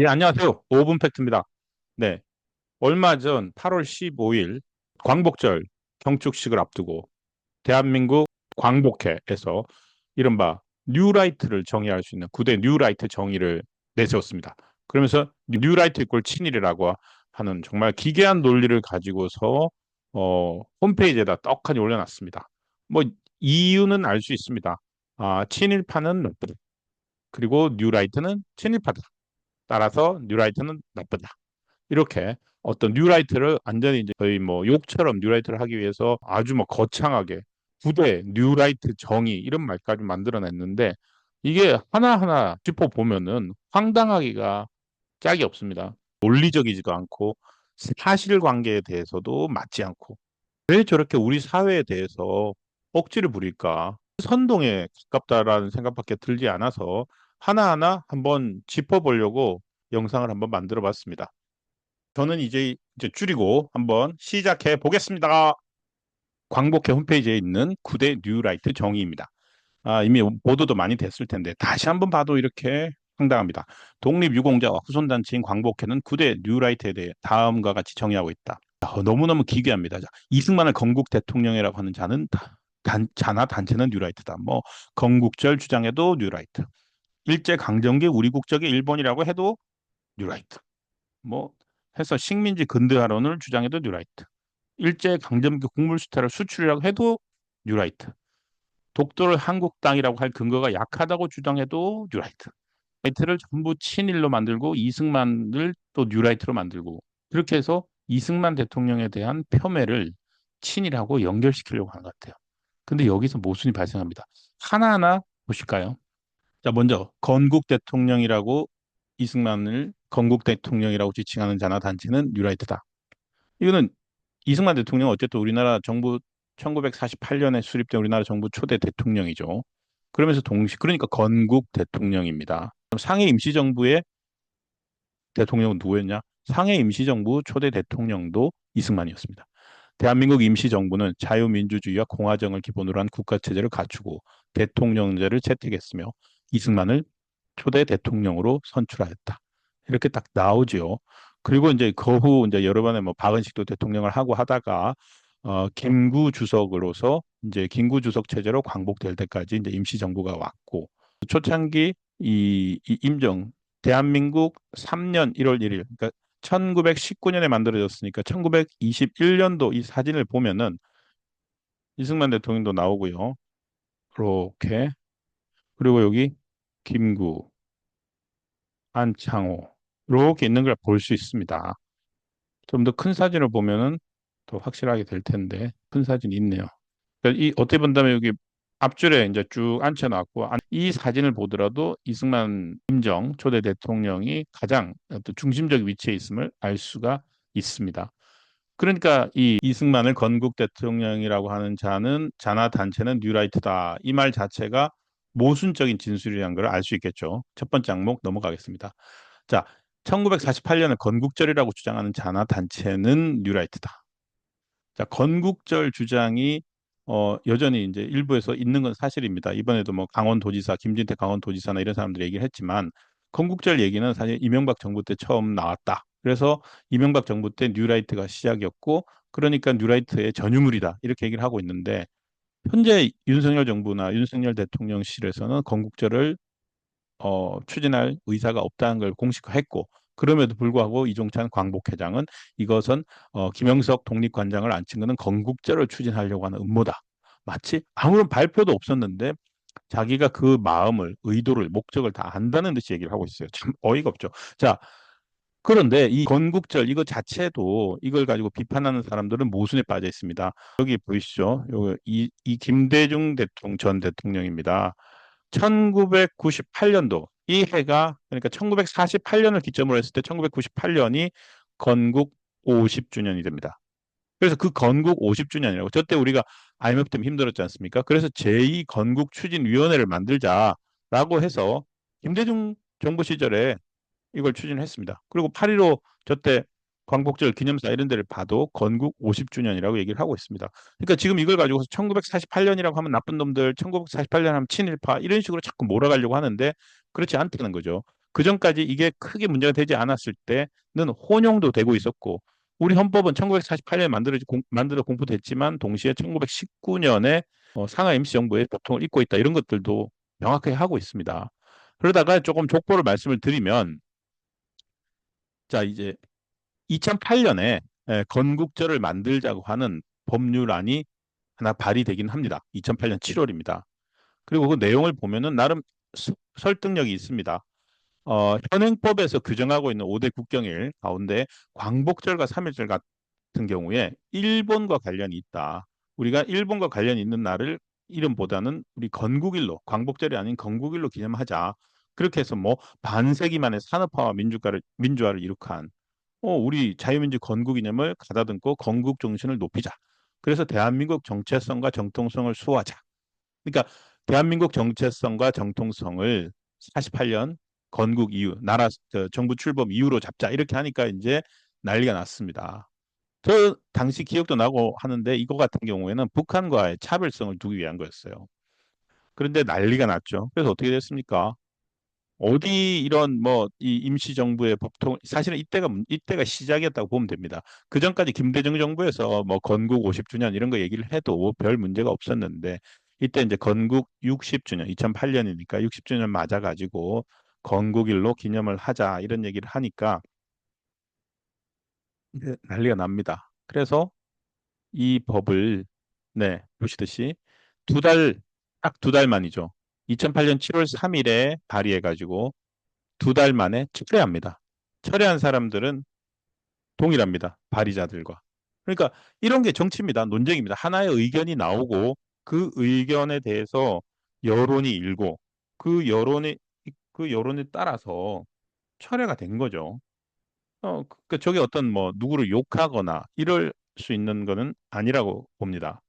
예, 안녕하세요. 5분 팩트입니다. 네. 얼마 전 8월 15일 광복절 경축식을 앞두고 대한민국 광복회에서 이른바 뉴라이트를 정의할 수 있는 9대 뉴라이트 정의를 내세웠습니다. 그러면서 뉴라이트 이꼴 친일이라고 하는 정말 기괴한 논리를 가지고서 어, 홈페이지에다 떡하니 올려놨습니다. 뭐 이유는 알 수 있습니다. 아, 친일파는. 그리고 뉴라이트는 친일파다. 따라서 뉴라이트는 나쁘다. 이렇게 어떤 뉴라이트를 완전히 이제 거의 뭐 욕처럼 뉴라이트를 하기 위해서 아주 뭐 거창하게 부대 뉴라이트 정의 이런 말까지 만들어냈는데 이게 하나하나 짚어보면은 황당하기가 짝이 없습니다. 논리적이지도 않고 사실관계에 대해서도 맞지 않고 왜 저렇게 우리 사회에 대해서 억지를 부릴까? 선동에 가깝다라는 생각밖에 들지 않아서 하나하나 한번 짚어보려고 영상을 한번 만들어 봤습니다. 저는 이제, 이제 줄이고 한번 시작해 보겠습니다. 광복회 홈페이지에 있는 9대 뉴라이트 정의입니다. 아, 이미 보도도 많이 됐을 텐데 다시 한번 봐도 이렇게 황당합니다. 독립유공자와 후손단체인 광복회는 9대 뉴라이트에 대해 다음과 같이 정의하고 있다. 어, 너무너무 기괴합니다. 자, 이승만을 건국 대통령이라고 하는 자는 단, 자나 단체는 뉴라이트다. 뭐 건국절 주장에도 뉴라이트. 일제 강점기 우리 국적이 일본이라고 해도 뉴라이트. 뭐 해서 식민지 근대화론을 주장해도 뉴라이트. 일제 강점기 곡물수탈을 수출이라고 해도 뉴라이트. 독도를 한국 땅이라고 할 근거가 약하다고 주장해도 뉴라이트. 뉴라이트를 전부 친일로 만들고 이승만을 또 뉴라이트로 만들고 그렇게 해서 이승만 대통령에 대한 폄훼를 친일하고 연결시키려고 하는 것 같아요. 근데 여기서 모순이 발생합니다. 하나하나 보실까요? 자, 먼저 건국 대통령이라고 이승만을 건국 대통령이라고 지칭하는 자나 단체는 뉴라이트다. 이거는 이승만 대통령 어쨌든 우리나라 정부 1948년에 수립된 우리나라 정부 초대 대통령이죠. 그러면서 동시 그러니까 건국 대통령입니다. 상해 임시정부의 대통령은 누구였냐? 상해 임시정부 초대 대통령도 이승만이었습니다. 대한민국 임시정부는 자유민주주의와 공화정을 기본으로 한 국가체제를 갖추고 대통령제를 채택했으며 이승만을 초대 대통령으로 선출하였다. 이렇게 딱 나오지요. 그리고 이제 그후 이제 여러 번에 뭐 박은식도 대통령을 하고 하다가 어, 김구 주석으로서 이제 김구 주석 체제로 광복될 때까지 이제 임시 정부가 왔고 초창기 이, 이 임정 대한민국 3년 1월 1일 그러니까 1919년에 만들어졌으니까 1921년도 이 사진을 보면은 이승만 대통령도 나오고요. 이렇게 그리고 여기 김구, 안창호 이렇게 있는 걸 볼 수 있습니다. 좀 더 큰 사진을 보면은 더 확실하게 될 텐데 큰 사진이 있네요. 그러니까 이 어떻게 본다면 여기 앞줄에 이제 쭉 앉혀놨고 이 사진을 보더라도 이승만 임정 초대 대통령이 가장 중심적 위치에 있음을 알 수가 있습니다. 그러니까 이 이승만을 건국 대통령이라고 하는 자는 자나 단체는 뉴라이트다. 이 말 자체가 모순적인 진술이라는 걸 알 수 있겠죠. 첫 번째 항목 넘어가겠습니다. 자, 1948년에 건국절이라고 주장하는 자나 단체는 뉴라이트다. 자, 건국절 주장이 어, 여전히 이제 일부에서 있는 건 사실입니다. 이번에도 뭐 강원도지사, 김진태 강원도지사나 이런 사람들이 얘기를 했지만 건국절 얘기는 사실 이명박 정부 때 처음 나왔다. 그래서 이명박 정부 때 뉴라이트가 시작이었고 그러니까 뉴라이트의 전유물이다. 이렇게 얘기를 하고 있는데 현재 윤석열 정부나 윤석열 대통령실에서는 건국절을 어, 추진할 의사가 없다는 걸 공식화했고 그럼에도 불구하고 이종찬 광복회장은 이것은 어, 김영석 독립관장을 앉힌 것은 건국절을 추진하려고 하는 음모다. 마치 아무런 발표도 없었는데 자기가 그 마음을 의도를 목적을 다 안다는 듯이 얘기를 하고 있어요. 참 어이가 없죠. 자, 그런데 이 건국절 이거 자체도 이걸 가지고 비판하는 사람들은 모순에 빠져 있습니다. 여기 보이시죠? 이, 이 김대중 대통령 전 대통령입니다. 1998년도 이 해가 그러니까 1948년을 기점으로 했을 때 1998년이 건국 50주년이 됩니다. 그래서 그 건국 50주년이라고 저때 우리가 IMF 때문에 힘들었지 않습니까? 그래서 제2 건국 추진위원회를 만들자라고 해서 김대중 정부 시절에 이걸 추진했습니다. 그리고 8.15 저때 광복절 기념사 이런 데를 봐도 건국 50주년이라고 얘기를 하고 있습니다. 그러니까 지금 이걸 가지고서 1948년이라고 하면 나쁜 놈들, 1948년 하면 친일파 이런 식으로 자꾸 몰아가려고 하는데 그렇지 않다는 거죠. 그 전까지 이게 크게 문제가 되지 않았을 때는 혼용도 되고 있었고 우리 헌법은 1948년에 만들어 만들어 공부됐지만 동시에 1919년에 어, 상하 임시 정부의 보통을 잇고 있다 이런 것들도 명확하게 하고 있습니다. 그러다가 조금 족보를 말씀을 드리면 자 이제 2008년에 건국절을 만들자고 하는 법률안이 하나 발의되긴 합니다. 2008년 7월입니다. 그리고 그 내용을 보면은 나름 설득력이 있습니다. 어, 현행법에서 규정하고 있는 5대 국경일 가운데 광복절과 3.1절 같은 경우에 일본과 관련이 있다. 우리가 일본과 관련이 있는 날을 이름보다는 우리 건국일로 광복절이 아닌 건국일로 기념하자. 그렇게 해서 뭐 반세기 만에 산업화와 민주화를 민주화를 이룩한 어, 우리 자유민주 건국 이념을 가다듬고 건국 정신을 높이자. 그래서 대한민국 정체성과 정통성을 수호하자. 그러니까 대한민국 정체성과 정통성을 48년 건국 이후 나라 정부 출범 이후로 잡자 이렇게 하니까 이제 난리가 났습니다. 저 당시 기억도 나고 하는데 이거 같은 경우에는 북한과의 차별성을 두기 위한 거였어요. 그런데 난리가 났죠. 그래서 어떻게 됐습니까? 어디 이런 뭐 이 임시정부의 법통 사실은 이때가 이때가 시작이었다고 보면 됩니다. 그 전까지 김대중 정부에서 뭐 건국 50주년 이런 거 얘기를 해도 별 문제가 없었는데 이때 이제 건국 60주년 2008년이니까 60주년 맞아가지고 건국일로 기념을 하자 이런 얘기를 하니까 난리가 납니다. 그래서 이 법을 네 보시듯이 두 달 딱 두 달 만이죠. 2008년 7월 3일에 발의해가지고 두 달 만에 철회합니다. 철회한 사람들은 동일합니다. 발의자들과. 그러니까 이런 게 정치입니다. 논쟁입니다. 하나의 의견이 나오고 그 의견에 대해서 여론이 일고 그 여론이 그 여론에 따라서 철회가 된 거죠. 어, 그 저게 어떤 뭐 누구를 욕하거나 이럴 수 있는 거는 아니라고 봅니다.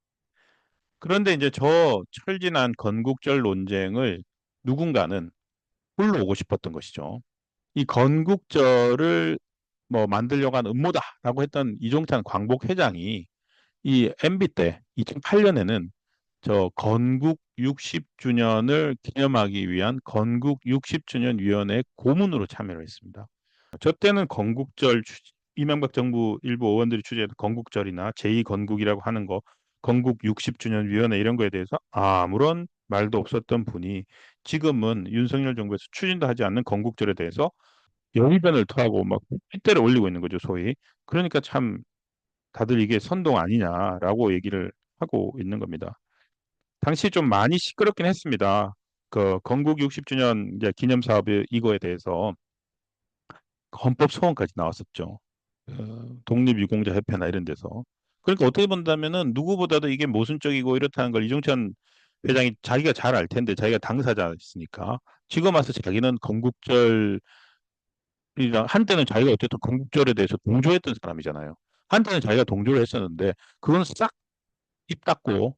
그런데 이제 저 철진한 건국절 논쟁을 누군가는 불러오고 싶었던 것이죠. 이 건국절을 뭐 만들려고 한 음모다라고 했던 이종찬 광복 회장이 이 MB 때 2008년에는 저 건국 60주년을 기념하기 위한 건국 60주년 위원회 고문으로 참여를 했습니다. 저 때는 건국절 이명박 정부 일부 의원들이 추진했던 건국절이나 제2건국이라고 하는 거 건국 60주년 위원회 이런 거에 대해서 아무런 말도 없었던 분이 지금은 윤석열 정부에서 추진도 하지 않는 건국절에 대해서 영변을 토하고 막 핏대를 올리고 있는 거죠, 소위. 그러니까 참 다들 이게 선동 아니냐라고 얘기를 하고 있는 겁니다. 당시 좀 많이 시끄럽긴 했습니다. 그 건국 60주년 이제 기념 사업 이거에 대해서 헌법 소원까지 나왔었죠. 어, 독립유공자 협회나 이런 데서. 그러니까 어떻게 본다면은 누구보다도 이게 모순적이고 이렇다는 걸 이종찬 회장이 자기가 잘 알 텐데 자기가 당사자였으니까 지금 와서 자기는 건국절 이랑 한때는 자기가 어쨌든 건국절에 대해서 동조했던 사람이잖아요. 한때는 자기가 동조를 했었는데 그건 싹 입 닫고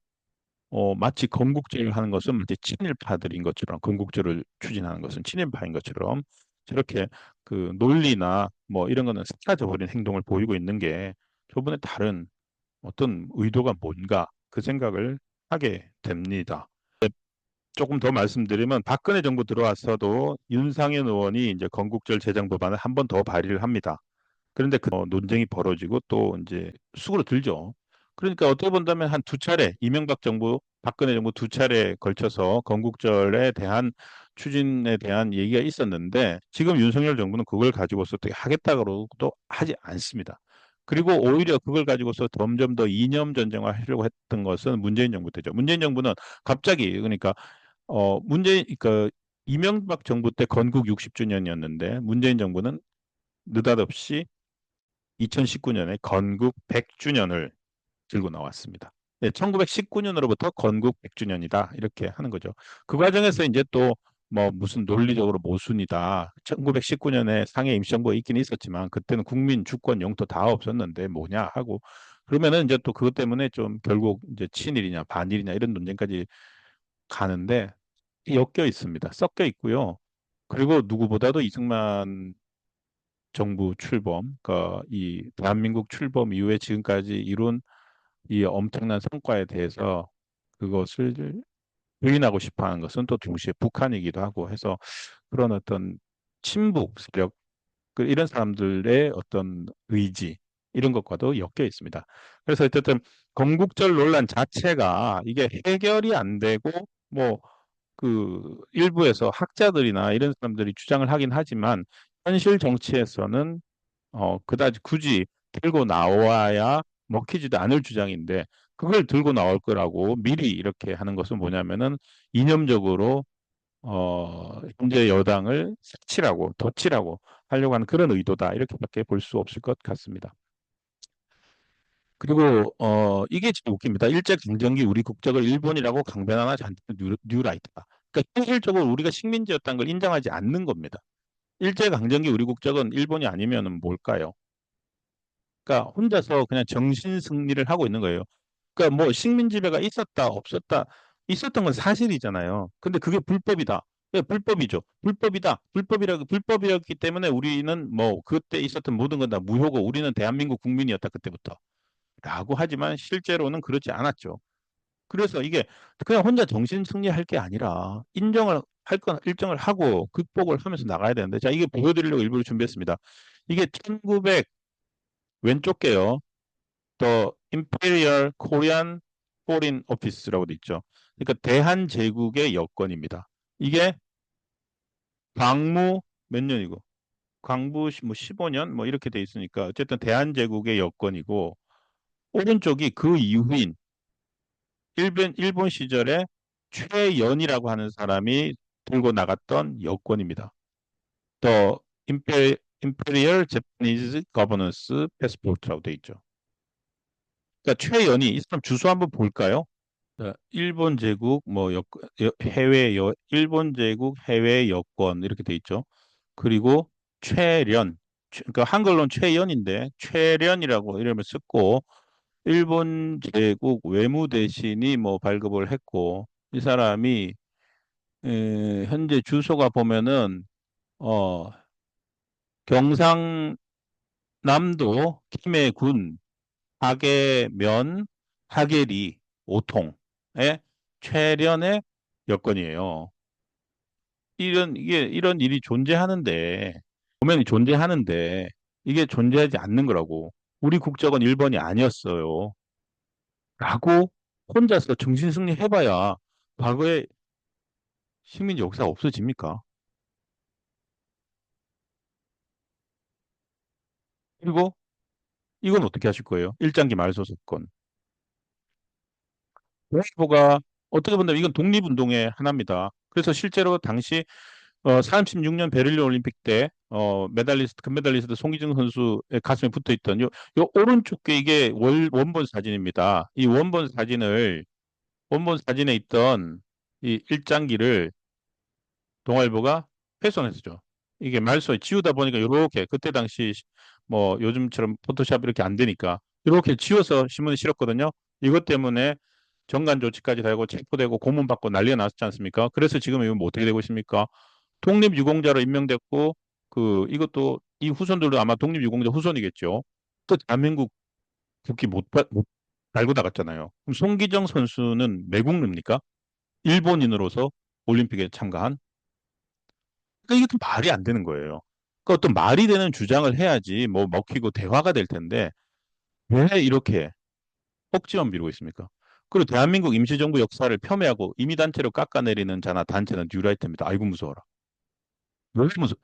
어, 마치 건국절을 하는 것은 마치 친일파들인 것처럼 건국절을 추진하는 것은 친일파인 것처럼 저렇게 그 논리나 뭐 이런 거는 사라져 버린 행동을 보이고 있는 게 저번에 다른 어떤 의도가 뭔가 그 생각을 하게 됩니다. 조금 더 말씀드리면 박근혜 정부 들어왔어도 윤상현 의원이 이제 건국절 제정 법안을 한 번 더 발의를 합니다. 그런데 그 논쟁이 벌어지고 또 이제 수그러 들죠. 그러니까 어떻게 본다면 한 두 차례 이명박 정부, 박근혜 정부 두 차례에 걸쳐서 건국절에 대한 추진에 대한 얘기가 있었는데 지금 윤석열 정부는 그걸 가지고서 어떻게 하겠다고도 하지 않습니다. 그리고 오히려 그걸 가지고서 점점 더 이념 전쟁화 하려고 했던 것은 문재인 정부 때죠. 문재인 정부는 갑자기 그러니까 어 문재인 그 이명박 정부 때 건국 60주년이었는데 문재인 정부는 느닷없이 2019년에 건국 100주년을 들고 나왔습니다. 네, 1919년으로부터 건국 100주년이다 이렇게 하는 거죠. 그 과정에서 이제 또 뭐 무슨 논리적으로 모순이다. 1919년에 상해 임시정부가 있긴 있었지만 그때는 국민 주권 영토 다 없었는데 뭐냐 하고 그러면은 이제 또 그것 때문에 좀 결국 이제 친일이냐 반일이냐 이런 논쟁까지 가는데 엮여 있습니다. 섞여 있고요. 그리고 누구보다도 이승만 정부 출범, 그러니까 이 대한민국 출범 이후에 지금까지 이룬 이 엄청난 성과에 대해서 그것을 부인하고 싶어 하는 것은 또 동시에 북한이기도 하고 해서 그런 어떤 친북 세력 그 이런 사람들의 어떤 의지 이런 것과도 엮여 있습니다. 그래서 어쨌든 건국절 논란 자체가 이게 해결이 안 되고 뭐 그 일부에서 학자들이나 이런 사람들이 주장을 하긴 하지만 현실 정치에서는 어 그다지 굳이 들고 나와야 먹히지도 않을 주장인데 그걸 들고 나올 거라고 미리 이렇게 하는 것은 뭐냐면은 이념적으로 어 현재 여당을 색칠하고 덧칠하고 하려고 하는 그런 의도다 이렇게밖에 볼 수 없을 것 같습니다. 그리고 어 이게 참 웃깁니다. 일제 강점기 우리 국적을 일본이라고 강변하나 뉴라이트다. 그러니까 현실적으로 우리가 식민지였다는 걸 인정하지 않는 겁니다. 일제 강점기 우리 국적은 일본이 아니면은 뭘까요? 그러니까 혼자서 그냥 정신 승리를 하고 있는 거예요. 그러니까 뭐 식민 지배가 있었다 없었다 있었던 건 사실이잖아요. 근데 그게 불법이다. 예, 불법이죠. 불법이다. 불법이라 불법이었기 때문에 우리는 뭐 그때 있었던 모든 건 다 무효고 우리는 대한민국 국민이었다 그때부터. 라고 하지만 실제로는 그렇지 않았죠. 그래서 이게 그냥 혼자 정신 승리할 게 아니라 인정을 할 건 일정을 하고 극복을 하면서 나가야 되는데 자 이게 보여드리려고 일부러 준비했습니다. 이게 1900 왼쪽 게요. The Imperial Korean Foreign Office라고 돼 있죠. 그러니까 대한제국의 여권입니다. 이게 광무 몇 년이고 광부 뭐 15년 뭐 이렇게 돼 있으니까 어쨌든 대한제국의 여권이고 오른쪽이 그 이후인 일본 일본 시절에 최연이라고 하는 사람이 들고 나갔던 여권입니다. Imperial, Imperial Japanese Governance Passport라고 돼 있죠. 그러니까 최연이 이 사람 주소 한번 볼까요? 자, 일본 제국 뭐 여, 여, 해외 여, 일본 제국 해외 여권 이렇게 돼 있죠. 그리고 최련 그러니까 한글로는 최연인데 최련이라고 이름을 쓰고 일본 제국 외무대신이 뭐 발급을 했고 이 사람이 에, 현재 주소가 보면은 어 경상남도 김해군 하계면 하계리 오통의 최련의 여건이에요. 이런 이게 이런 일이 존재하는데 보면이 존재하는데 이게 존재하지 않는 거라고. 우리 국적은 1번이 아니었어요. 라고 혼자서 정신승리 해봐야 과거에 식민지 역사가 없어집니까? 그리고 이건 어떻게 하실 거예요? 일장기 말소서건. 동일보가 어떻게 본다면 이건 독립운동의 하나입니다. 그래서 실제로 당시 어, 36년 베를린 올림픽 때 어, 메달리스트 금메달리스트 송기정 선수의 가슴에 붙어 있던 요, 요 오른쪽 게 이게 월, 원본 사진입니다. 이 원본 사진을 원본 사진에 있던 이 일장기를 동아일보가 훼손했죠. 이게 말소에 지우다 보니까 이렇게 그때 당시 뭐 요즘처럼 포토샵 이렇게 안 되니까 이렇게 지워서 신문에 실었거든요. 이것 때문에 정관 조치까지 되고 체포되고 고문 받고 난리가 났지 않습니까? 그래서 지금 이건 뭐 어떻게 되고 있습니까? 독립유공자로 임명됐고 그 이것도 이 후손들도 아마 독립유공자 후손이겠죠. 또 대한민국 국기 못, 못 달고 나갔잖아요. 그럼 송기정 선수는 매국노입니까? 일본인으로서 올림픽에 참가한? 그러니까 이게 말이 안 되는 거예요. 그러니까 어떤 말이 되는 주장을 해야지 뭐 먹히고 대화가 될 텐데 왜 이렇게 억지만 미루고 있습니까? 그리고 대한민국 임시정부 역사를 폄훼하고 임의단체로 깎아내리는 자나 단체는 뉴라이트입니다. 아이고 무서워라. 왜 무서?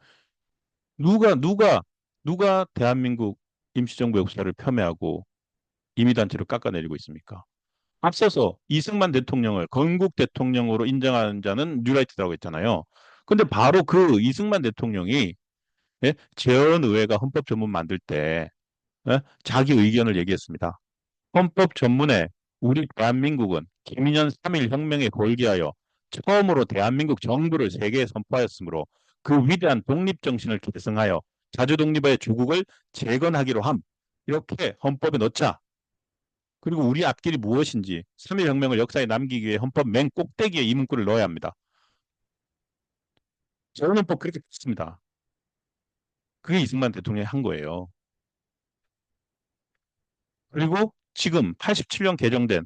누가 누가 누가 대한민국 임시정부 역사를 폄훼하고 임의단체로 깎아내리고 있습니까? 앞서서 이승만 대통령을 건국 대통령으로 인정하는 자는 뉴라이트라고 했잖아요. 근데 바로 그 이승만 대통령이 예? 재헌의회가 헌법 전문 만들 때 예? 자기 의견을 얘기했습니다. 헌법 전문에 우리 대한민국은 김인현 3.1 혁명에 골기하여 처음으로 대한민국 정부를 세계에 선포하였으므로 그 위대한 독립정신을 계승하여 자주독립의 조국을 재건하기로 함. 이렇게 헌법에 넣자. 그리고 우리 앞길이 무엇인지 3.1 혁명을 역사에 남기기 위해 헌법 맨 꼭대기에 이 문구를 넣어야 합니다. 재헌헌법 그렇게 됐습니다. 그게 이승만 대통령이 한 거예요. 그리고 지금 87년 개정된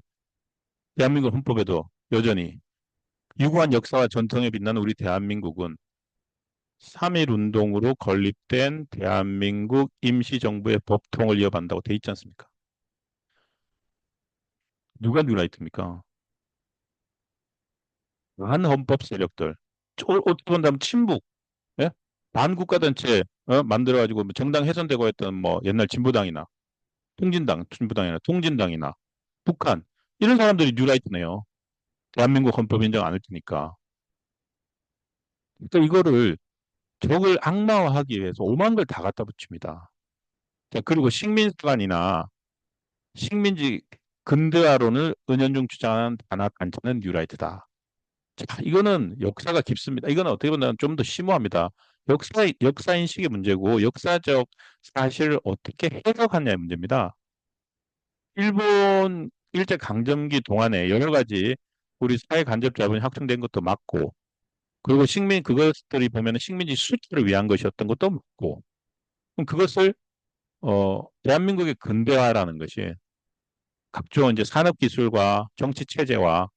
대한민국 헌법에도 여전히 유구한 역사와 전통에 빛나는 우리 대한민국은 3.1 운동으로 건립된 대한민국 임시정부의 법통을 이어받는다고 돼 있지 않습니까? 누가 뉴라이트입니까? 반헌법 세력들. 어, 어떻게 본다면 친북, 예? 반국가단체 어? 만들어가지고 뭐 정당 훼손되고 했던 뭐 옛날 진보당이나 통진당, 진보당이나 통진당이나 북한 이런 사람들이 뉴라이트네요. 대한민국 헌법 인정 안 할 테니까. 그러니까 이거를 적을 악마화하기 위해서 오만 걸 다 갖다 붙입니다. 자, 그리고 식민사관이나 식민지 근대화론을 은연중 주장하는 단합 단체는 뉴라이트다. 자, 이거는 역사가 깊습니다. 이거는 어떻게 보면 좀 더 심오합니다. 역사, 역사인식의 문제고 역사적 사실을 어떻게 해석하냐의 문제입니다. 일본 일제 강점기 동안에 여러 가지 우리 사회 간접 자본이 확충된 것도 맞고 그리고 식민 그것들이 보면은 식민지 수출을 위한 것이었던 것도 맞고 그럼 그것을 어 대한민국의 근대화라는 것이 각종 이제 산업 기술과 정치 체제와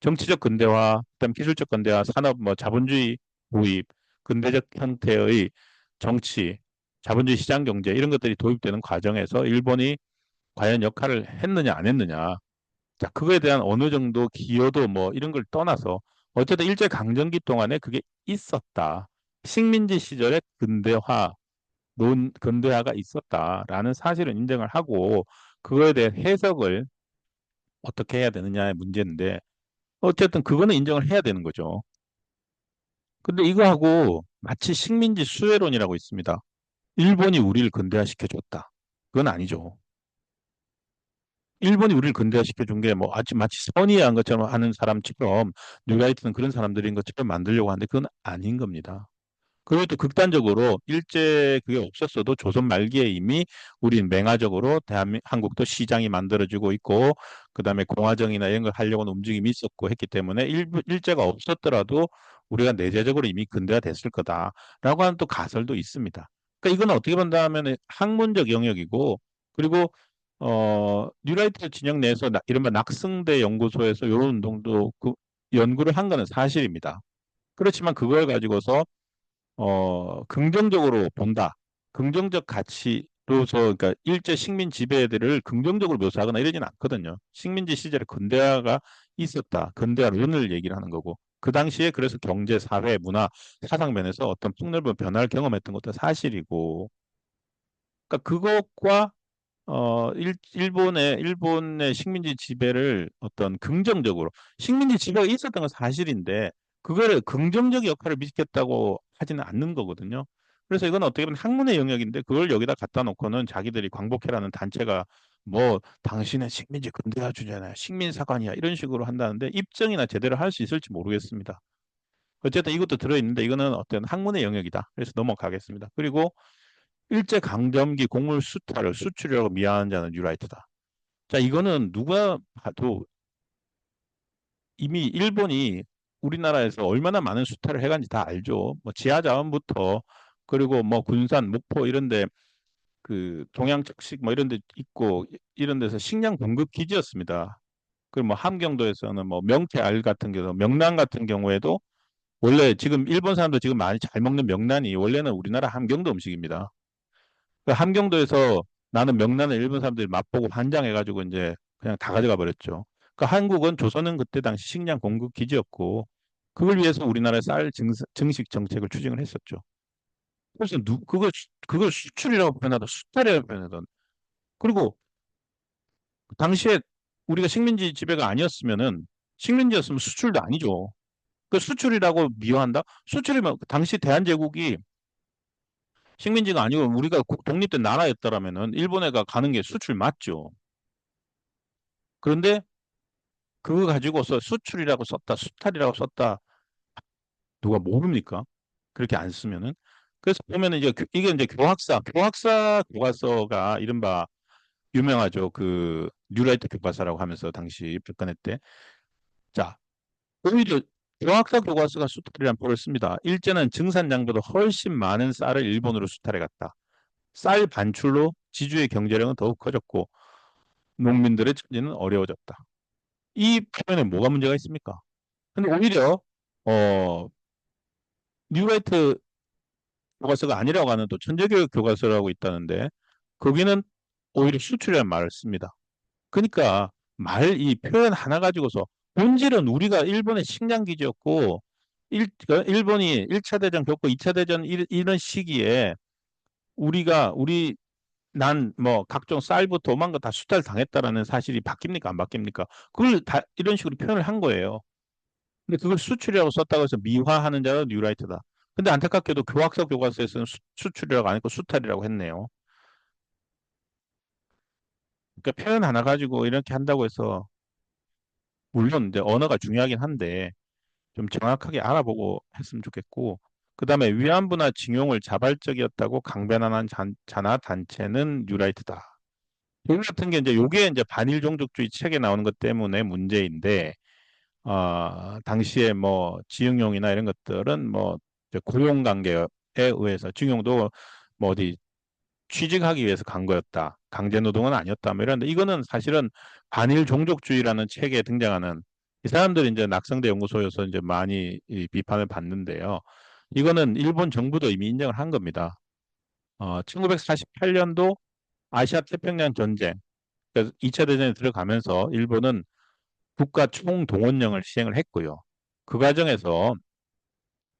정치적 근대화, 그다음 기술적 근대화, 산업 뭐 자본주의 도입, 근대적 형태의 정치, 자본주의 시장 경제 이런 것들이 도입되는 과정에서 일본이 과연 역할을 했느냐 안 했느냐. 자, 그거에 대한 어느 정도 기여도 뭐 이런 걸 떠나서 어쨌든 일제 강점기 동안에 그게 있었다. 식민지 시절에 근대화, 논 근대화가 있었다라는 사실을 인정을 하고 그거에 대한 해석을 어떻게 해야 되느냐의 문제인데 어쨌든 그거는 인정을 해야 되는 거죠. 근데 이거하고 마치 식민지 수혜론이라고 있습니다. 일본이 우리를 근대화시켜 줬다. 그건 아니죠. 일본이 우리를 근대화시켜 준 게 뭐 아주 마치 선의한 것처럼 하는 사람처럼 뉴라이트는 그런 사람들인 것처럼 만들려고 하는데 그건 아닌 겁니다. 그리고 또 극단적으로 일제 그게 없었어도 조선 말기에 이미 우린 맹화적으로 대한민국도 시장이 만들어지고 있고 그다음에 공화정이나 이런 걸 하려고는 움직임이 있었고 했기 때문에 일, 일제가 없었더라도 우리가 내재적으로 이미 근대화 됐을 거다라고 하는 또 가설도 있습니다. 그러니까 이건 어떻게 본다면 학문적 영역이고 그리고 어 뉴라이트 진영 내에서 나, 이른바 낙승대 연구소에서 이런 운동도 그 연구를 한 거는 사실입니다. 그렇지만 그걸 가지고서 어, 긍정적으로 본다. 긍정적 가치로서, 그러니까 일제 식민 지배들을 긍정적으로 묘사하거나 이러지는 않거든요. 식민지 시절에 근대화가 있었다. 근대화 론을 얘기를 하는 거고. 그 당시에 그래서 경제, 사회, 문화, 사상 면에서 어떤 폭넓은 변화를 경험했던 것도 사실이고. 그러니까 그것과 어, 일, 일본의, 일본의 식민지 지배를 어떤 긍정적으로, 식민지 지배가 있었던 건 사실인데, 그거를 긍정적 역할을 미쳤다고 하지는 않는 거거든요. 그래서 이건 어떻게 보면 학문의 영역인데 그걸 여기다 갖다 놓고는 자기들이 광복회라는 단체가 뭐 당신은 식민지 근대화 주잖아요. 식민사관이야. 이런 식으로 한다는데 입증이나 제대로 할 수 있을지 모르겠습니다. 어쨌든 이것도 들어있는데 이거는 어떤 학문의 영역이다. 그래서 넘어가겠습니다. 그리고 일제 강점기 곡물 수탈을 수출이라고 미화한 자는 뉴라이트다. 자, 이거는 누가 봐도 이미 일본이 우리나라에서 얼마나 많은 수탈을 해간지 다 알죠. 뭐 지하 자원부터 그리고 뭐 군산, 목포 이런데 그 동양적식 뭐 이런 데 있고 이런 데서 식량 공급 기지였습니다. 그리고 뭐 함경도에서는 뭐 명태 알 같은 경우 명란 같은 경우에도 원래 지금 일본 사람도 지금 많이 잘 먹는 명란이 원래는 우리나라 함경도 음식입니다. 그 함경도에서 나는 명란을 일본 사람들이 맛보고 환장해가지고 이제 그냥 다 가져가 버렸죠. 그 한국은 조선은 그때 당시 식량 공급 기지였고 그걸 위해서 우리나라의 쌀 증식 정책을 추진을 했었죠. 그래서 누 그걸 그걸 수출이라고 표현하던 수탈이라고 표현하던 그리고 당시에 우리가 식민지 지배가 아니었으면은 식민지였으면 수출도 아니죠. 그 수출이라고 미화한다? 수출이면 당시 대한제국이 식민지가 아니고 우리가 독립된 나라였다라면은 일본에가 가는 게 수출 맞죠. 그런데 그거 가지고서 수출이라고 썼다, 수탈이라고 썼다. 누가 모릅니까? 그렇게 안 쓰면은. 그래서 보면은 이제 이게 이제 교학사, 교학사 교과서가 이른바 유명하죠. 그 뉴라이트 교과서라고 하면서 당시 접근했대. 자, 오히려 교학사 교과서가 수탈이라는 표를 씁니다. 일제는 증산량보다 훨씬 많은 쌀을 일본으로 수탈해 갔다. 쌀 반출로 지주의 경제력은 더욱 커졌고 농민들의 처지는 어려워졌다. 이 표현에 뭐가 문제가 있습니까? 근데 오히려 어 뉴라이트 교과서가 아니라고 하는 또 천재교육 교과서라고 있다는데 거기는 오히려 수출이라는 말을 씁니다. 그러니까 말 이 표현 하나 가지고서 본질은 우리가 일본의 식량 기지였고 일, 그 일본이 1차 대전 겪고 2차 대전 이, 이런 시기에 우리가 우리 난 뭐 각종 쌀부터 오만 거 다 수탈 당했다라는 사실이 바뀝니까 안 바뀝니까? 그걸 다 이런 식으로 표현을 한 거예요. 근데 그걸 수출이라고 썼다고 해서 미화하는 자가 뉴라이트다. 근데 안타깝게도 교학서 교과서에서는 수, 수출이라고 안 했고 수탈이라고 했네요. 그러니까 표현 하나 가지고 이렇게 한다고 해서 물론 이제 언어가 중요하긴 한데 좀 정확하게 알아보고 했으면 좋겠고 그 다음에 위안부나 징용을 자발적이었다고 강변하는 잔- 자나 단체는 뉴라이트다. 요거 같은 게 이제 요게 이제 반일 종족주의 책에 나오는 것 때문에 문제인데 어, 당시에 뭐 지응용이나 이런 것들은 뭐 고용 관계에 의해서 징용도 뭐 어디 취직하기 위해서 간 거였다. 강제 노동은 아니었다. 뭐 이런데 이거는 사실은 반일 종족주의라는 책에 등장하는 이 사람들이 이제 낙성대 연구소에서 이제 많이 이 비판을 받는데요. 이거는 일본 정부도 이미 인정을 한 겁니다. 어, 1948년도 아시아 태평양 전쟁, 그래서 2차 대전에 들어가면서 일본은 국가 총동원령을 시행을 했고요. 그 과정에서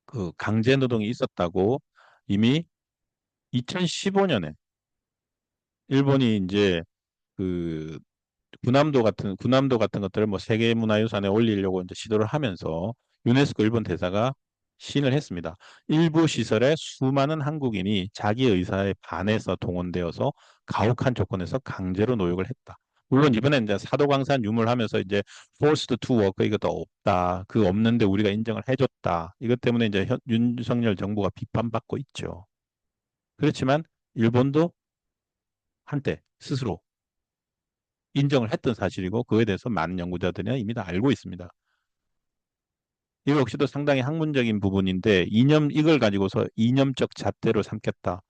그 강제 노동이 있었다고 이미 2015년에 일본이 이제 그 군함도 같은 군함도 같은 것들을 뭐 세계문화유산에 올리려고 이제 시도를 하면서 유네스코 일본 대사가 시인을 했습니다. 일부 시설에 수많은 한국인이 자기 의사에 반해서 동원되어서 가혹한 조건에서 강제로 노역을 했다. 물론 이번에 이제 사도광산 유물하면서 이제 forced to work 이것도 없다. 그 없는데 우리가 인정을 해줬다. 이것 때문에 이제 현, 윤석열 정부가 비판받고 있죠. 그렇지만 일본도 한때 스스로 인정을 했던 사실이고 그에 대해서 많은 연구자들이 이미 다 알고 있습니다. 이거 역시도 상당히 학문적인 부분인데 이념 이걸 가지고서 이념적 잣대로 삼겠다.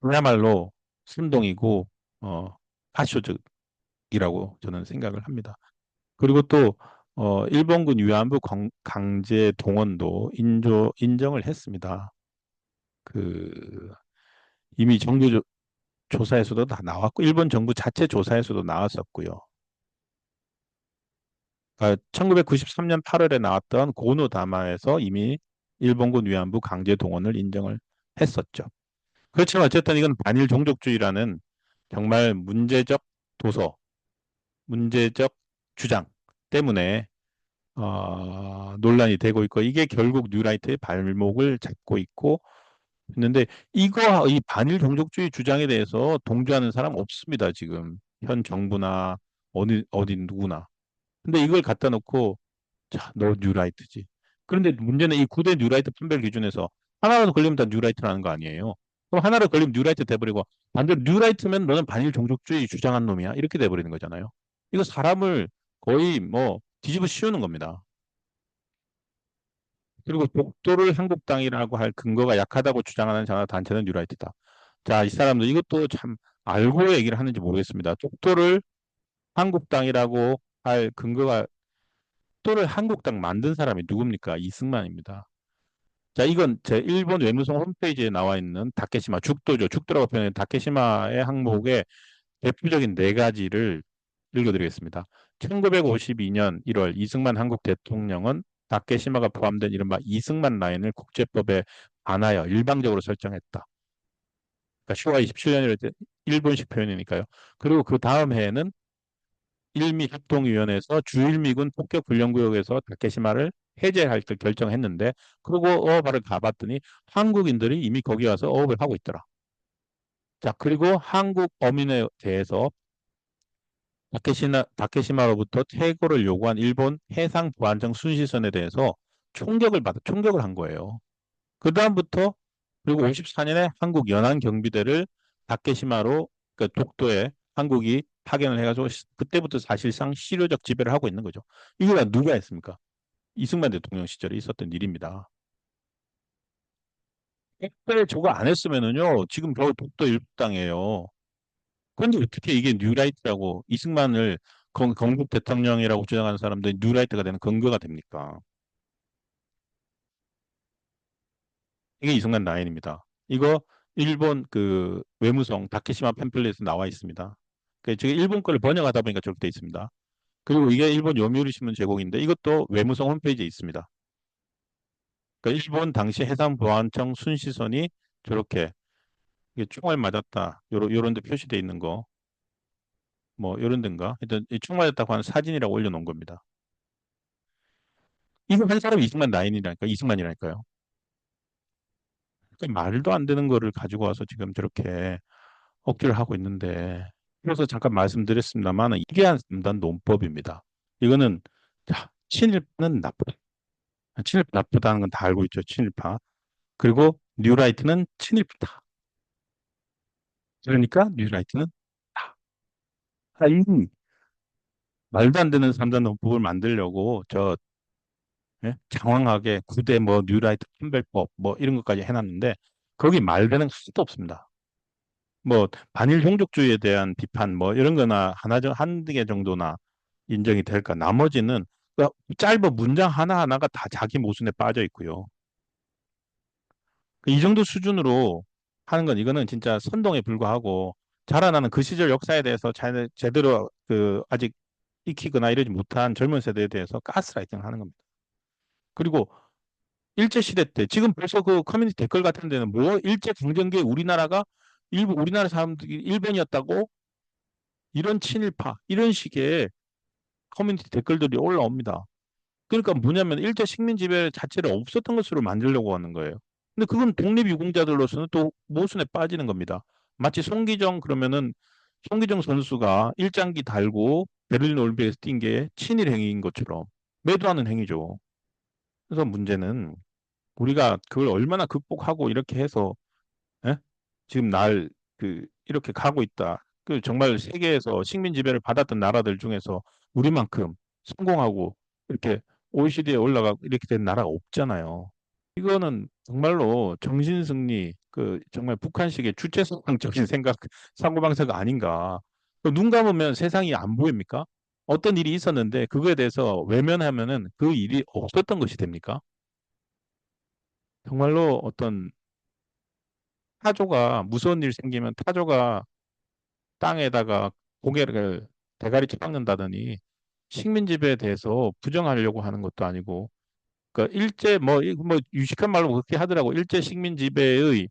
그야말로 순동이고 어, 파쇼적이라고 저는 생각을 합니다. 그리고 또 어, 일본군 위안부 강, 강제 동원도 인조 인정을 했습니다. 그 이미 정부 조- 조사에서도 다 나왔고 일본 정부 자체 조사에서도 나왔었고요. 아, 1993년 8월에 나왔던 고노 담화에서 이미 일본군 위안부 강제 동원을 인정을 했었죠. 그렇지만 어쨌든 이건 반일 종족주의라는 정말 문제적 도서, 문제적 주장 때문에 어, 논란이 되고 있고 이게 결국 뉴라이트의 발목을 잡고 있고 있는데 이거 이 반일 종족주의 주장에 대해서 동조하는 사람 없습니다, 지금. 현 정부나 어디 어디 누구나. 근데 이걸 갖다 놓고 자, 너 뉴라이트지. 그런데 문제는 이 9대 뉴라이트 판별 기준에서 하나로 걸리면 다 뉴라이트라는 거 아니에요. 그럼 하나로 걸리면 뉴라이트 돼버리고 반대로 뉴라이트면 너는 반일 종족주의 주장한 놈이야. 이렇게 돼버리는 거잖아요. 이거 사람을 거의 뭐 뒤집어 씌우는 겁니다. 그리고 독도를 한국땅이라고 할 근거가 약하다고 주장하는 자나 단체는 뉴라이트다. 자, 이 사람들 이것도 참 알고 얘기를 하는지 모르겠습니다. 독도를 한국 땅이라고 할 근거가 독도를 한국 땅 만든 사람이 누굽니까? 이승만입니다. 자, 이건 제 일본 외무성 홈페이지에 나와 있는 다케시마 죽도죠. 죽도라고 표현한 다케시마의 항목의 대표적인 네 가지를 읽어드리겠습니다. 1952년 1월 이승만 한국 대통령은 다케시마가 포함된 이른바 이승만 라인을 국제법에 반하여 일방적으로 설정했다. 그러니까 10월 27년이랄 때 일본식 표현이니까요. 그리고 그 다음 해에는 일미 협동위원회에서 주일미군 폭격 훈련구역에서 다케시마를 해제할 때 결정했는데 그리고 어업하러 가봤더니 한국인들이 이미 거기 와서 어업을 하고 있더라. 자 그리고 한국 어민에 대해서 다케시마, 다케시마로부터 퇴거를 요구한 일본 해상 보안청 순시선에 대해서 총격을 받아 총격을 한 거예요. 그 다음부터 그리고 54년에 한국 연안 경비대를 다케시마로 그 독도에 한국이 파견을 해가지고 시- 그때부터 사실상 실효적 지배를 하고 있는 거죠. 이걸 누가 했습니까? 이승만 대통령 시절에 있었던 일입니다. 그때 저거 안 했으면은요, 지금 겨우 독도 일부 땅이에요. 그런데 어떻게 이게 뉴라이트라고 이승만을 건, 건국 대통령이라고 주장하는 사람들이 뉴라이트가 되는 근거가 됩니까? 이게 이승만 라인입니다. 이거 일본 그 외무성 다케시마 팸플릿에 나와 있습니다. 그 제가 일본 거를 번역하다 보니까 저렇게 돼 있습니다. 그리고 이게 일본 요미우리 신문 제공인데 이것도 외무성 홈페이지에 있습니다. 그러니까 일본 당시 해상보안청 순시선이 저렇게 이게 총알 맞았다. 요런 요런 데 표시돼 있는 거. 뭐 요런 데인가? 일단 총 맞았다고 하는 사진이라고 올려놓은 겁니다. 이거 한 사람이 이승만 라인이라니까 이승만이라니까요. 그러니까 말도 안 되는 거를 가지고 와서 지금 저렇게 억지를 하고 있는데 그래서 잠깐 말씀드렸습니다만 이게 한단 논법입니다. 이거는 자, 친일파는 나쁘다. 친일파 나쁘다는 건 다 알고 있죠. 친일파. 그리고 뉴라이트는 친일파다. 그러니까 뉴라이트는 다. 아, 이 말도 안 되는 삼단 논법을 만들려고 저 예? 장황하게 구대 뭐 뉴라이트 판별법 뭐 이런 것까지 해놨는데 거기 말 되는 거 하나도 없습니다. 뭐 반일 종족주의에 대한 비판 뭐 이런 거나 하나 정 한두 개 정도나 인정이 될까? 나머지는 그 짧은 문장 하나하나가 다 자기 모순에 빠져 있고요. 이 정도 수준으로 하는 건 이거는 진짜 선동에 불과하고 자라나는 그 시절 역사에 대해서 잘, 제대로 그 아직 익히거나 이러지 못한 젊은 세대에 대해서 가스라이팅 하는 겁니다. 그리고 일제시대 때 지금 벌써 그 커뮤니티 댓글 같은 데는 뭐 일제 강점기에 우리나라가 일부 우리나라 사람들이 일본이었다고 이런 친일파 이런 식의 커뮤니티 댓글들이 올라옵니다. 그러니까 뭐냐면 일제 식민 지배 자체를 없었던 것으로 만들려고 하는 거예요. 근데 그건 독립유공자들로서는 또 모순에 빠지는 겁니다. 마치 송기정 그러면은 송기정 선수가 일장기 달고 베를린 올림픽에서 뛴 게 친일 행위인 것처럼 매도하는 행위죠. 그래서 문제는 우리가 그걸 얼마나 극복하고 이렇게 해서 예? 지금 날 그 이렇게 가고 있다. 그 정말 세계에서 식민 지배를 받았던 나라들 중에서 우리만큼 성공하고 이렇게 OECD에 올라가고 이렇게 된 나라가 없잖아요. 이거는 정말로 정신 승리, 그 정말 북한식의 주체성적인 생각, 사고방식 아닌가. 그눈 감으면 세상이 안 보입니까? 어떤 일이 있었는데 그거에 대해서 외면하면은 그 일이 없었던 것이 됩니까? 정말로 어떤 타조가 무서운 일 생기면 타조가 땅에다가 고개를 대가리 쳐박는다더니 식민지배에 대해서 부정하려고 하는 것도 아니고 그러니까 일제 뭐, 뭐 유식한 말로 그렇게 하더라고. 일제 식민지배의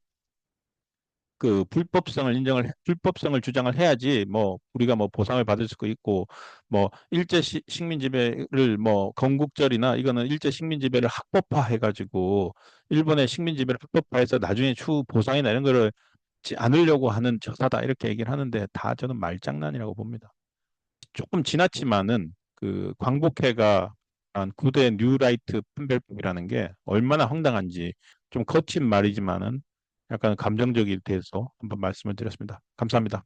그 불법성을 인정을 불법성을 주장을 해야지 뭐 우리가 뭐 보상을 받을 수도 있고 뭐 일제 시, 식민 지배를 뭐 건국절이나 이거는 일제 식민 지배를 합법화 해가지고 일본의 식민 지배를 합법화해서 나중에 추후 보상이나 이런 거를 않으려고 하는 저사다 이렇게 얘기를 하는데 다 저는 말장난이라고 봅니다. 조금 지났지만은 그 광복회가 한 구대 뉴라이트 판별법이라는 게 얼마나 황당한지 좀 거친 말이지만은 약간 감정적이 돼서 한번 말씀을 드렸습니다. 감사합니다.